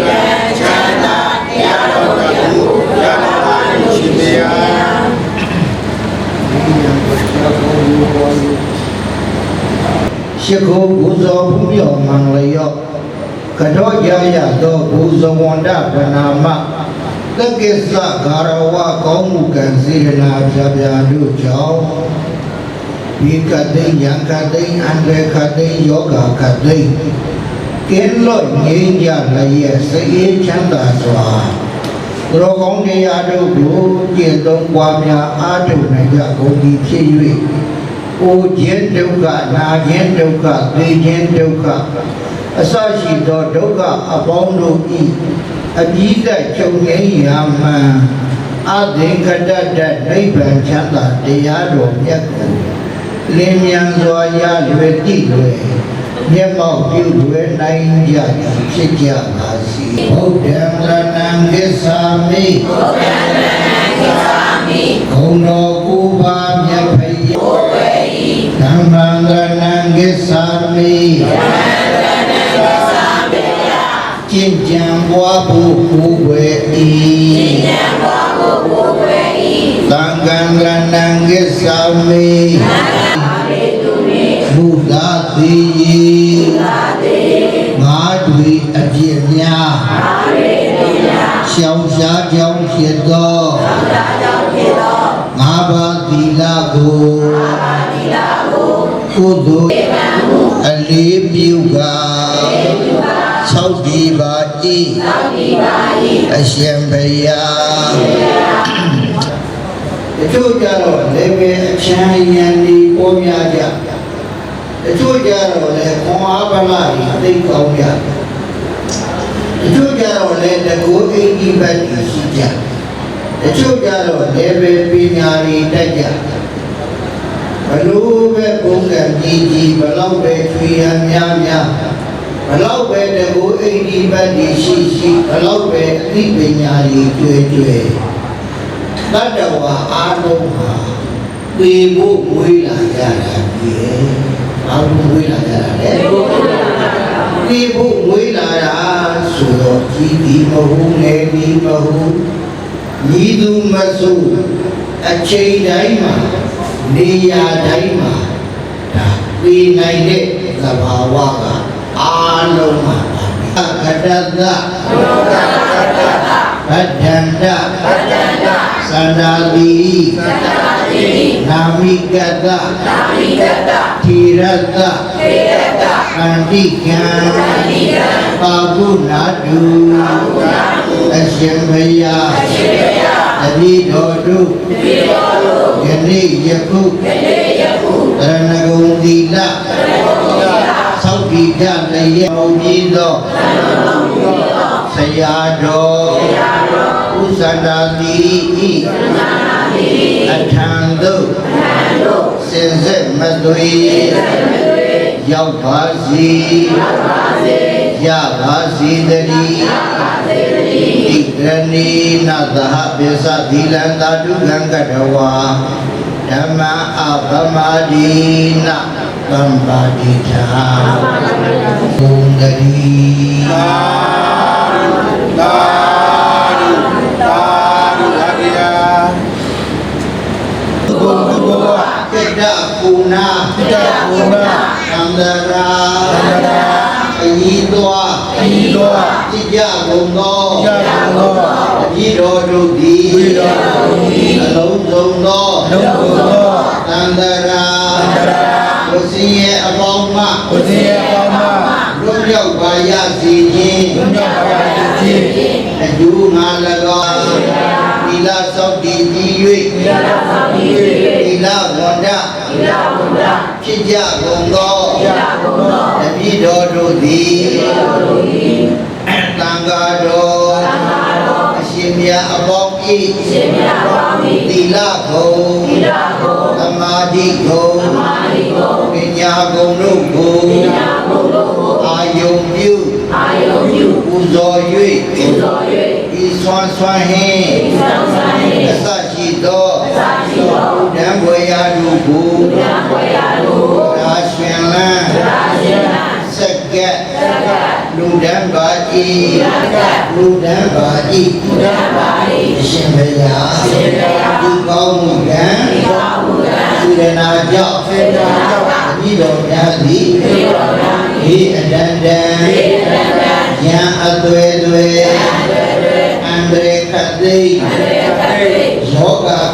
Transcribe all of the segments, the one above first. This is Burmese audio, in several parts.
ကချမ်းသာတရားတော်ကဘုရားပါရှင်တရားရှိခိုးဘူဇောဘုမြော်မံလျော့ကတော့ရရသောဘူဇဝန္ဒဗနာမ တက္ကိစ္စဂါရဝကောင်းမှုကံစေရနာပြပြတို့ကြောင့်ဒီကတိယံကတိအန္တခတိယောဂကတိကင်းလို့ငြိမ်းကြလျက်စိတ်အေးချမ်းသာစွာသူတော်ကောင်းတရားတို့ကိုကျင့်သုံးပွားများအားထုတ်နိုင်ကြကုန်သည်ဖြစ်၍ကိုခြင်းဒုက္ခနာခြင်းဒုက္ခသိခြင်းဒုက္ခအစရှိသောဒုက္ခအပေါင်းတို့ဤ အပြီးသက်ချုပ်ငြိမ်းရာမှန်အသင်္ခတတ္တနိဗ္ဗာန်ချမ်းသာတရားတော်မြတ်ကိုလင်းမြန်စွာရလွယ်တိလွယ်မျက်မှောက်ပြုလွယ်နိုင်ကြသည်ဖြစ်ကြပါစေဘုဒ္ဓံရဏံဂစ္ဆာမိဘုဒ္ဓံရဏံဂစ္ဆာမိဂုဏ်တော် ကြံပွားဖို့ကိုယ်ွယ်ဤသံဃံကဏံကိစ္ဆာမိဘုရားတိငါတွေအပြည့်များရှောင်ရှားကြောင်းဖြစ်သောငါးပါးသီလကိုကုသိုလ်အ သောက်ဒီပါဤအရှင်ဘုရားတချို့ကြတော့လည်းပဲအချမ်းရံဒီပေါ်များကြတချို့ကြတော့လည်းခွန်အားပလာကြီးအသိကောင်းကြတချို့ကြတော့လည်းတကူအိမ်ကြီးဘက်ကြီးရှိကြတချို့ကြတော့လည်းပဲပညာရည်တတ်ကြဘလို့ပဲပုံကံကြီးကြီးဘလောက်ပဲချွေရများများဘ လောက်ပဲတကူအိန္ဒိပတ်ဒီရှိရှိဘလောက်ပဲအသိပညာကြီးကျွဲကျွဲတတ္တဝါအားလုံးဟာပေဖို့မွေးလာကြတာဒီအားလုံးမွေးလာကြတာလေပေဖို့မွေးလာတာဆိုတော့ကြီးဒီမဟုတ်ငယ်ဒီမဟုတ်ညီသူမဆိုအချိန်တိုင်းမှာနေရာတိုင်းမှာဒါပြီးနိုင်တဲ့သဘာဝက အာလုံးမှာပါခတ္တသဘဒ္ဒန္တသန္တာတိနာမိကတတိရတအန္တိကံပါကုနာတုအရှင်ဘုရားတတိတော်တို့ယနေ့ယခုတရဏဂုံသီလသောက်တိကြ လည်းရအောင်ပြီးသောဆရာတော်ဥစ္စာတာတိဤအထံသို့စင်စစ်မသွေရောက်ပါစေရပါစေတည်းဣရဏီနသဟပိသသီလံသာဓုခံကတဝါဓမ္မအပမဒိန သံပါတိသာဘုံတည်းသာသာသာသာရဘုံဘုရားကိတ္တကုဏတိတ္တဘုံနာသန္တရာသန္တရာအဤသောဤသောတိကြကုန်သောကြသောအကြည်တော်တို့သည်ဝိတော်တို့သည်အလုံးစုံသောလုံးစုံသောသန္တရာသန္တရာ ဝစီရဲ့အပေါင်းမှကိုယ်စီရဲ့ပေါင်းမှလွတ်မြောက်ပါရစေခြင်းဘုရားပါရခြင်းအကျိုးငါ၎င်းသီလသောက်တည်ပြီး၍ဘုရားဆောင်ပြီးသီလဝန္ဒဖြစ်ကြကုန်သောဘုရားဘုံတော်တပည့်တော်တို့သည်သံဃာတော်အရှင် မြတ်အပေါင်းဤရှင်မြတ်ပေါင်း၏သီလဂုံသီလကိုသမာဓိဂုံမာရီကိုပညာဂုံတို့ကိုပညာကိုတို့ကိုအာယုံပြုအာယုံပြုပူဇော်ပူဇော်၍ဤဆွမ်းဆွမ်းဟင်း၍သံဃာနှင့်အစရှိသောသာရှိသောဓမ္မဝေယတို့ကိုဘုရားဝေယတို့ကိုရာရှင်လန်းသာရှင်နာစက်ကက်သက္ကလူ ဒံပါဤသက္ကလူဒံပါဤဘုရားပါ၏အရှင်ဘုရားအရှင်ဘုရားဒီကောင်းမှုကံဒီကောင်းမှုကံစေရနာကြောင့်စေတနာကြောင့်အမိတော်များသည်ဒီတော်များဒီအတန်တန်ဒီတန်တန်ယံအသွဲသွဲတွေတွေအန္တရေခတ်သိတေခတ်တေယောဂ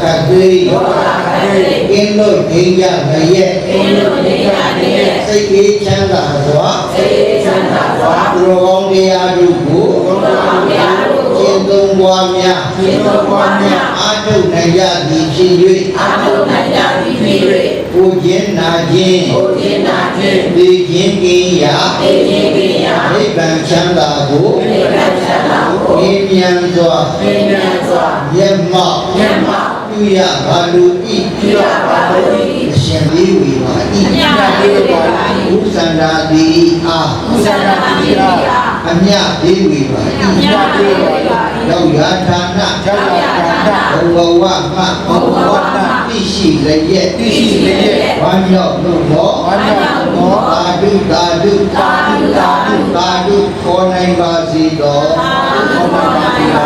ခတ်သိဘောဂခတ်တေကင်းလို့ဒိဉ္ကြမရဲ့အင်းတို့နေရနေစိတ်အေးချမ်းသာစွာစေချမ်းသာစွာသူတော်ကောင်းတရားတို့ကိုဘုရားများတို့ကျကိုင့်သုံးပွားများရှင်တော်ပွားများအာထုတ်နိုင်ကြသည်ဖြစ်၍အာထုံနိုင်ကြပြီးပြီး၍ကိုခြင်းနာခြင်းဘုရားနာခြင်းသိခြင်းကင်းရာသိခြင်းပညာနိဗ္ဗာန်ချမ်းသာကိုနိဗ္ဗာန်ချမ်းသာကိုမြင်မြန်စွာသင်ညာစွာမျက်မှောက်မျက်မှောက် ပြုရပါလို၏ပြုရပါလို့အရှင်လေးဝီပါအမြတ်ပေးပါ၏၏ဘုဇန္တာတိအားဘုရားနာတိရာအမြတ်လေးဝီပါအမြတ်ပေးပါ၏ရောက်ရာဌာနကြောင့်ရတာဘဝဝမှဘုရားနာသိရှိလျက်သိရှိလျက်ဝမ်းမြောက်လို့သောဝမ်းမြောက်သောသာဓုသာဓုသာဓုသာဓုသာဓုခေါ်နိုင်ပါစေသောဘုရားနာတိရာ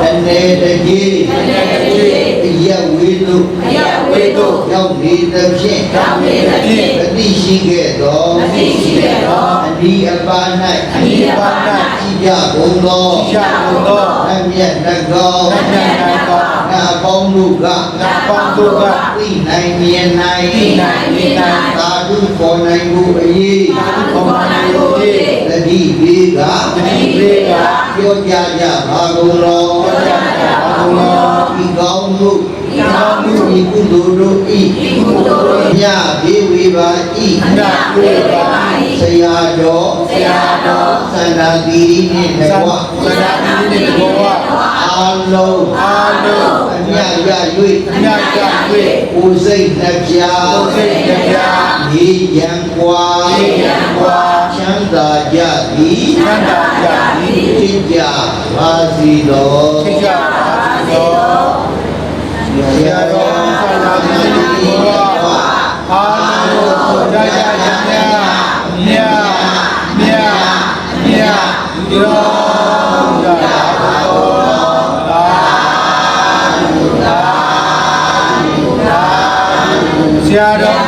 တနေ့တကြီးတနေ့တည်းအ ယဝေတုအယဝေတုရောက်နေသဖြင့်ရောက်နေသဖြင့်ပတိရှိခဲ့သောအသိရှိခဲ့သောအဒီအပါ၌အဒီအပါ၌ရှိကြကုန်သောရှိကြကုန်သောအမျက်နှကောအမျက်နှကောငါပေါင်းတို့ကငါပေါင်းတို့ကသိနိုင်မြင်နိုင်သိနိုင်မြင်နိုင်သာ ဓုပေါ်နိုင်မှုအရေးသာဓုပေါ်နိုင်မှုအရေးတတိပေကတတိပေကပြောကြကြပါကုန်သောပြောကြကြပါကုန်သောဒီကောင်းမှုဒီကောင်းမှုဒီကုသိုလ်တို့ဤဒီကုသိုလ်တို့မြတ်ဘေဝေပါဤမြတ်ပေးပါ၏ဆရာတော်ဆရာတော်သန္တာတိနှင့်တကွသဒ္ဒါတိနှင့်ဘဝ အာလုံးအာလုံးအမြတ်ရအ၍မြတ်ကြ၍ကိုယ်စိတ်နှပြကိုယ်စိတ်နှပြဒီရန်ကွာဒီရန်ကွာချမ်းသာကြသည်ချမ်းသာကြသည်ဖြစ်ကြပါစေတော်သိကြပါစေသောဆရာတော်သဒ္ဒါတိနှင့်ဘဝအာလုံးကိုကြကြကြမြတ်မြတ်မြတ်မြတ်ရောကြ သာ